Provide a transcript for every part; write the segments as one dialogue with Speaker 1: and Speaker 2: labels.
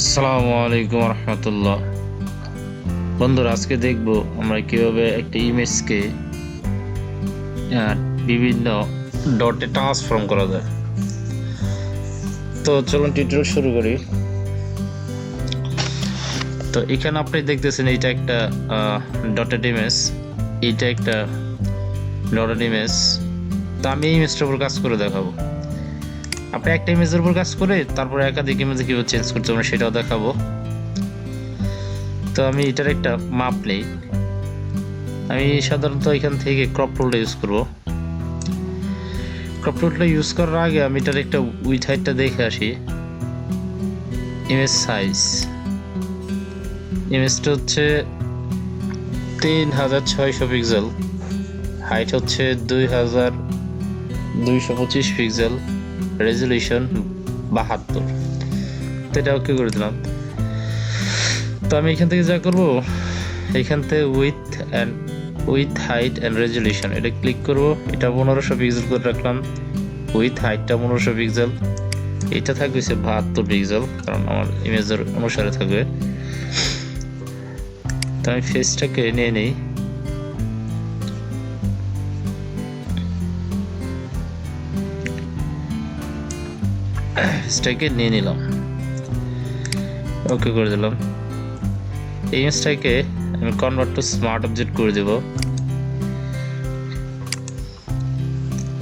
Speaker 1: আসসালামু আলাইকুম রহমতুল্লাহ। বন্ধুরা, আজকে দেখব আমরা কীভাবে একটা ইমেজকে বিভিন্ন ডটে ট্রান্সফর্ম করা যায়। তো চলুন টিউটোরিয়াল শুরু করি। তো এখানে আপনি দেখতেছেন এইটা একটা ডটেড ইমেজ এইটা একটা ডটেড ইমেজ তো আমি এই ইমেজটার উপর কাজ করে দেখাবো। আপনি একটা ইমেজের উপর কাজ করে তারপরে একাধিক ইমেজে কীভাবে চেঞ্জ করতে পারেন সেটাও দেখাবো। তো আমি এটার একটা মাপ নেই। আমি সাধারণত এখান থেকে ক্রপ টুলটা ইউজ করব। ক্রপ টুলটা ইউজ করার আগে আমি এটার একটা উইথ হাইটটা দেখে আসি। ইমেজ সাইজ ইমেজটা হচ্ছে তিন হাজার ছয়শো পিক্সেল হাইট হচ্ছে দুই হাজার দুইশো পঁচিশ পিক্সেল রেজলিউশন বাহাত্তর। তো এটা ওকে করে দিলাম? তো আমি এখান থেকে যা করব, এখান থেকে width and width height and resolution এটা ক্লিক করব, এটা পনেরোশো পিক্সেল করে রাখলাম। উইথ হাইটটা পনেরোশো পিক্সেল এটা থাকবে সে বাহাত্তর পিক্সেল কারণ আমার ইমেজের অনুসারে থাকবে। তো আমি ফেসটাকে নিয়ে নিই। ফেসটাকে নিয়ে নিলাম। ওকে করে দিলাম। এই ইমেজটাকে আমি কনভার্ট টু স্মার্ট অবজেক্ট করে দেব।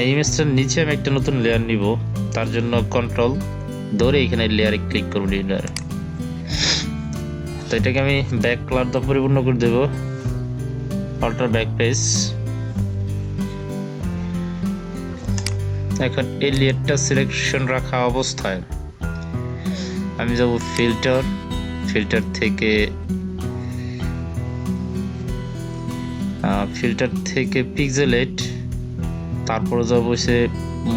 Speaker 1: এই ইমেজটার নিচে আমি একটা নতুন লেয়ার নিব। তার জন্য কন্ট্রোল ধরে এখানে লেয়ারে ক্লিক করব লেয়ার তো এটাকে আমি ব্যাক কালার পরিপূর্ণ করে দেব। অল্টার ব্যাক পেজ এখন এই লেয়ারটা সিলেকশন রাখা অবস্থায়। আমি যাব ফিল্টার ফিল্টার থেকে ফিল্টার থেকে পিক্সেলেট তারপরে যাব সে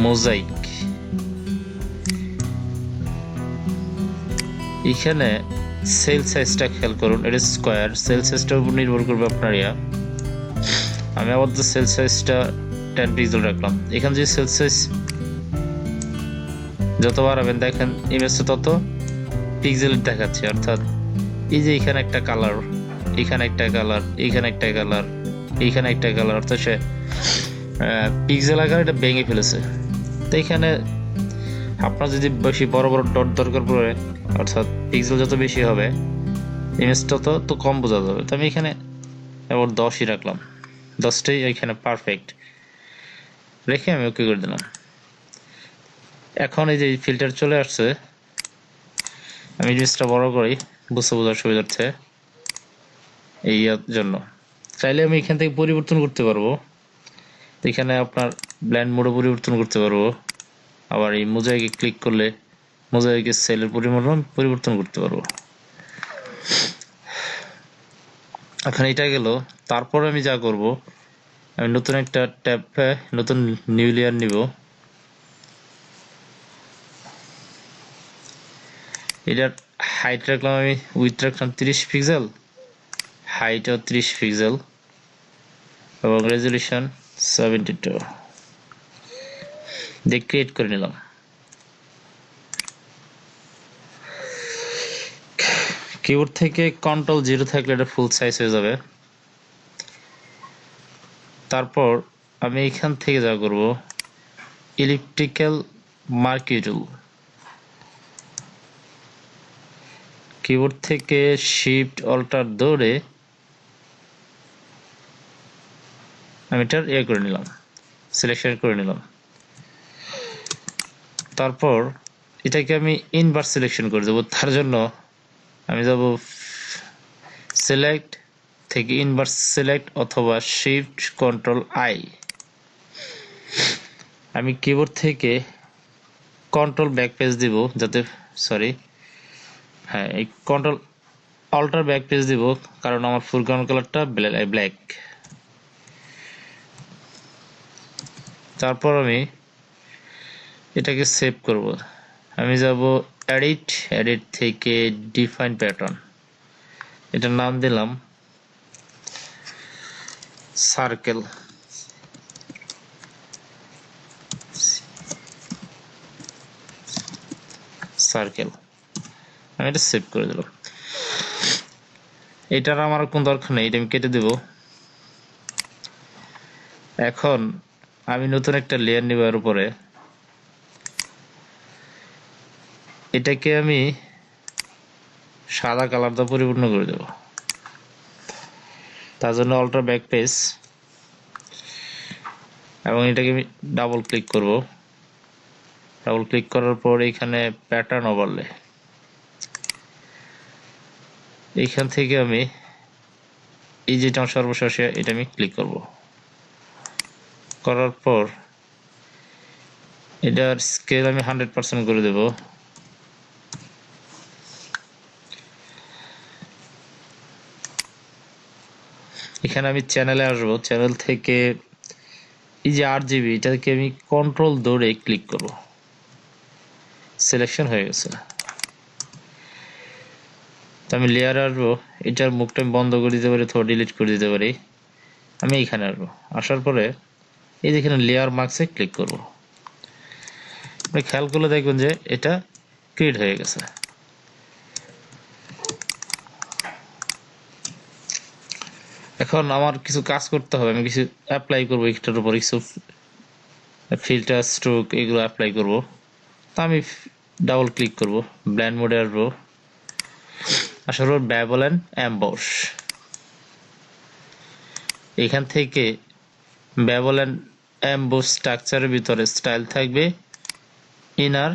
Speaker 1: মোজাইক এখানে সেল সাইজটা খেয়াল করুন, এটা স্কোয়ার সেল সাইজটার উপর নির্ভর করবে আপনার ইয়া। আমি আপাতত সেল সাইজটা টেন পিক্সেল রাখলাম। এখানে যে সেল সাইজ যত বাড়াবেন দেখেন ইমেজটা তত পিক্সেল দেখাচ্ছে। অর্থাৎ এই যে এখানে একটা কালার এখানে একটা কালার এখানে একটা কালার একটা কালার অর্থাৎ সে পিক্সেল আকার এটা ভেঙে ফেলেছে। তো এখানে আপনার যদি বেশি বড় বড় ডট দরকার পড়ে, অর্থাৎ পিক্সেল যত বেশি হবে ইমেজটা তো তো কম বোঝা যাবে। তো আমি এখানে এবার দশই রাখলাম। দশটাই এখানে পারফেক্ট রেখে আমি ওকে করে দিলাম। এখন এই যে ফিল্টার চলে আসছে, আমি জিনিসটা বড় করি, বুঝতে বোঝার সুবিধার্থে এই জন্য। চাইলে আমি এখান থেকে পরিবর্তন করতে পারব। এখানে আপনার ব্ল্যান্ড মোডে পরিবর্তন করতে পারব। আবার এই মোজাইকে ক্লিক করলে মোজাইকের সেলের পরিমাণ পরিবর্তন করতে পারব। এখন এটা গেল। তারপর আমি যা করব আমি নতুন একটা ট্যাব নতুন নিউ লেয়ার নিব। এটার হাইট রাখলাম আমি উইথ রাখলাম তিরিশ পিক্সেল হাইটও তিরিশ পিক্সেল এবং রেজলিউশন সেভেন্টি টু দিয়ে ক্রিয়েট করে নিলাম। কিবোর্ড থেকে কন্ট্রোল জিরো থাকলে এটা ফুল সাইজ হয়ে যাবে। তারপর আমি এখান থেকে যা করব ইলেকট্রিক্যাল মার্কিটুল কিবোর্ড থেকে শিফট অল্টার ধরে আমি এটার ইয়ে করে নিলাম সিলেকশন করে নিলাম। তারপর এটাকে আমি ইনভার্স সিলেকশন করে দেবো, তার জন্য আমি যাব সিলেক্ট থেকে ইনভার্স সিলেক্ট অথবা শিফট কন্ট্রোল আই আমি কিবোর্ড থেকে কন্ট্রোল ব্যাক পেজ দিব যাতে সরি হ্যাঁ এই কন্ট্রোল অল্টার ব্যাক পেজ দিব কারণ আমার ফুলগ্রাউন্ড কালারটা ব্ল্যাক তারপর আমি এটাকে সেভ করব। আমি যাব এডিট এডিট থেকে ডিফাইন প্যাটার্ন এটার নাম দিলাম সার্কেল সার্কেল আমি এটা সেভ করে দিলাম। এটার আমার কোন দরকার নেই, এটা আমি কেটে দেব। এখন আমি নতুন একটা লেয়ার নিব এর উপরে। এটাকে আমি সাদা কালার দিয়ে পরিপূর্ণ করে দেব। তার জন্য অল্ট্রা ব্যাক পেজ এবং এটাকে আমি ডাবল ক্লিক করব। ডাবল ক্লিক করার পর এখানে প্যাটার্ন ওভারলে এইখান থেকে আমি এই যেটা সর্বশেষে, এটা আমি ক্লিক করব। করার পর এটার স্কেল আমি হান্ড্রেড পার্সেন্ট করে দেব। এখানে আমি চ্যানেলে আসব। চ্যানেল থেকে এই যে আট জিবি এটাকে আমি কন্ট্রোল দৌড়ে ক্লিক করব। সিলেকশন হয়ে গেছে। আমি লেয়ারে আসব। এটার মুখটা আমি বন্ধ করে দিতে পারি অথবা ডিলিট করে দিতে পারি। আমি এইখানে আসব। আসার পরে এই যে এখানে লেয়ার মার্কসে ক্লিক করব। খেয়াল করলে দেখবেন যে এটা ক্রিয়েট হয়ে গেছে। এখন আমার কিছু কাজ করতে হবে, আমি কিছু অ্যাপ্লাই করব এটার উপর, কিছু ফিল্টার স্ট্রোক এগুলো অ্যাপ্লাই করব। তো আমি ডাবল ক্লিক করব ব্ল্যান্ড মোডে আসব। আসার পর ব্যাবলেন অ্যাম্বস এখান থেকে ব্যাবলেন অ্যাম্বস স্ট্রাকচারের ভিতরে স্টাইল থাকবে ইনার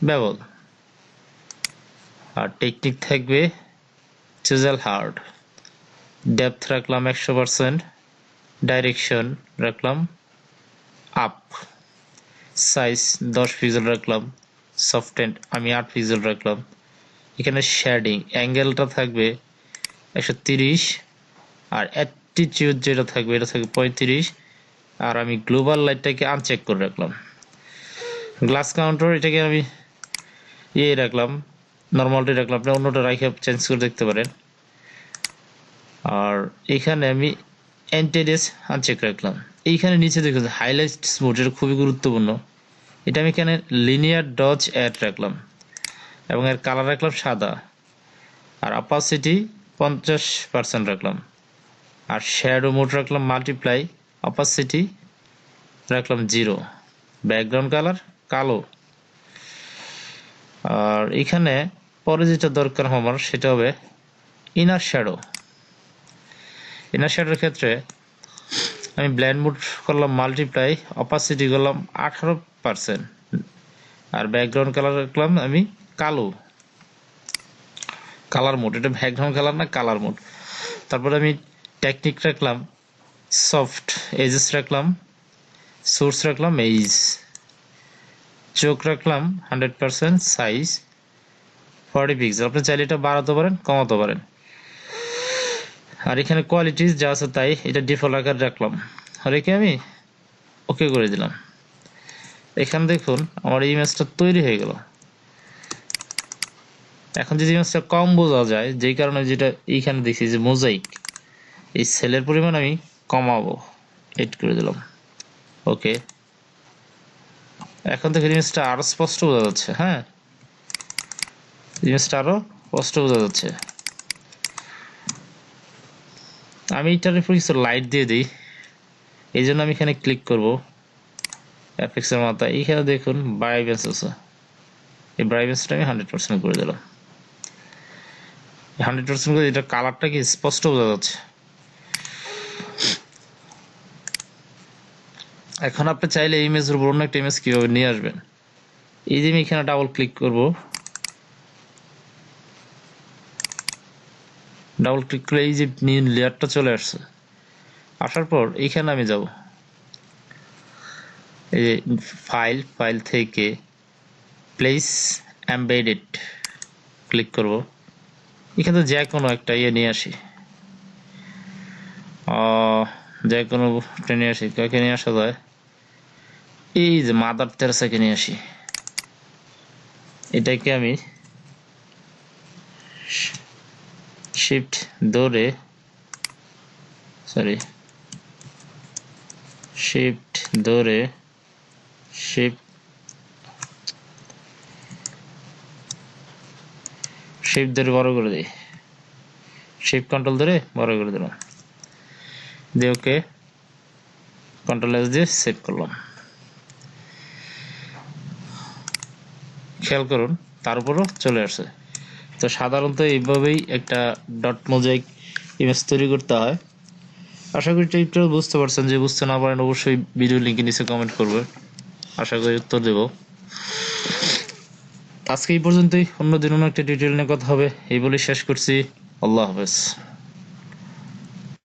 Speaker 1: ব্যাবল আর টেকনিক থাকবে চিজেল হার্ড ডেপথ রাখলাম একশো পারসেন্ট ডাইরেকশন রাখলাম আপ সাইজ দশ পিক্সেল রাখলাম সফটেন্ড আমি আট পিক্সেল রাখলাম। এখানে শ্যাডিং অ্যাঙ্গেলটা থাকবে একশো তিরিশ আর অ্যাটিটিউড যেটা থাকবে, এটা থাকবে পঁয়ত্রিশ আর আমি গ্লোবাল লাইটটাকে আনচেক করে রাখলাম। গ্লাস কাউন্টার এটাকে আমি ইয়ে রাখলাম নর্মালটি রাখলাম। আপনি অন্যটা রাখে চেঞ্জ করে দেখতে পারেন। আর এখানে আমি অ্যান্টিডেস আনচেক রাখলাম। এইখানে নিচে দেখুন হাইলাইট মোড এটা খুবই গুরুত্বপূর্ণ। এটা আমি এখানে লিনিয়ার ডজ অ্যাড রাখলাম এবং এর কালার রাখলাম সাদা। আর অপাসিটি পঞ্চাশ পার্সেন্ট রাখলাম। আর শ্যাডো মোড রাখলাম মাল্টিপ্লাই অপাসিটি রাখলাম জিরো ব্যাকগ্রাউন্ড কালার কালো। আর এখানে পরে যেটা দরকার আমার, সেটা হবে ইনার শ্যাডো ইনার ক্ষেত্রে আমি ব্ল্যান্ড মুড করলাম মাল্টিপ্লাই অপাসিটি করলাম আঠারো পার্সেন্ট আর ব্যাকগ্রাউন্ড কালার রাখলাম আমি কালো। কালার মোড এটা ব্যাকগ্রাউন্ড কালার না কালার মোড তারপরে আমি টেকনিক রাখলাম সফট এজেস রাখলাম সোর্স রাখলাম এইজ চোখ রাখলাম hundred percent size forty pixel আপনি চাইলে এটা বাড়াতে পারেন, কমাতে পারেন। আর এখানে কোয়ালিটিস যা আছে তাই, এটা ডিফল্ট আকার রাখলাম। আর রেখে আমি ওকে করে দিলাম। এখানে দেখুন, আমার ইমেজটা তৈরি হয়ে গেল। এখন যদি ইমেজটা কম বোঝা যায়, যেই কারণে যেটা এইখানে দেখছি যে মোজাইক এই সেলের পরিমাণ আমি কমাবো। এড করে দিলাম। ওকে এখন থেকে জিনিসটা আরও স্পষ্ট বোঝা যাচ্ছে হ্যাঁ? জিনিসটা আরও স্পষ্ট বোঝা যাচ্ছে। আমি এটার উপর কিছু লাইট দিয়ে দিই। এই জন্য আমি এখানে ক্লিক করব। অ্যাপেক্সের মাথায় এইখানে দেখুন ব্রাইভেন্স আছে। এই ব্রাইভেন্সটা আমি হান্ড্রেড পার্সেন্ট করে দিলাম। হান্ড্রেড পার্সেন্ট করে এটা কালারটা কি স্পষ্ট বোঝা যাচ্ছে? এখন আপনি চাইলে ইমেজের উপর অন্য একটা ইমেজ কীভাবে নিয়ে আসবেন? এই যে আমি এখানে ডাবল ক্লিক করব। ডাবল ক্লিক করে এই যে নীল লেয়ারটা চলে আসছে। আসার পর এইখানে আমি যাব। এই যে ফাইল ফাইল থেকে প্লেস এমবেডেড ক্লিক করব। এখানে তো যে কোনো একটা ইয়ে নিয়ে আসি। যে কোনো নিয়ে আসি। কাকে নিয়ে আসা যায়? এই যে মাদার তেরাসাকে নিয়ে আসি। এটাকে আমি শিফট ধরে সরি শিফট ধরে শিফট শেপ ধরে বড় করে দিই। শেপ কন্ট্রোল ধরে বড় করে দিলাম। দিয়ে ওকে কন্ট্রোল এস দিয়ে সেভ করলাম। খেয়াল করুন, তার উপরও চলে আসছে। তো সাধারণত এইভাবেই একটা ডট মোজাইক ইমেজ তৈরি করতে হয়। আশা করি টাইপটা বুঝতে পারছেন যে বুঝতে না পারেন অবশ্যই ভিডিও লিঙ্কে নিচে কমেন্ট করবে। আশা করি উত্তর দেব। আজকে এই পর্যন্তই অন্য দিন অন্য একটা ডিটেল নিয়ে কথা হবে। এই বলে শেষ করছি। আল্লাহ হাফেজ।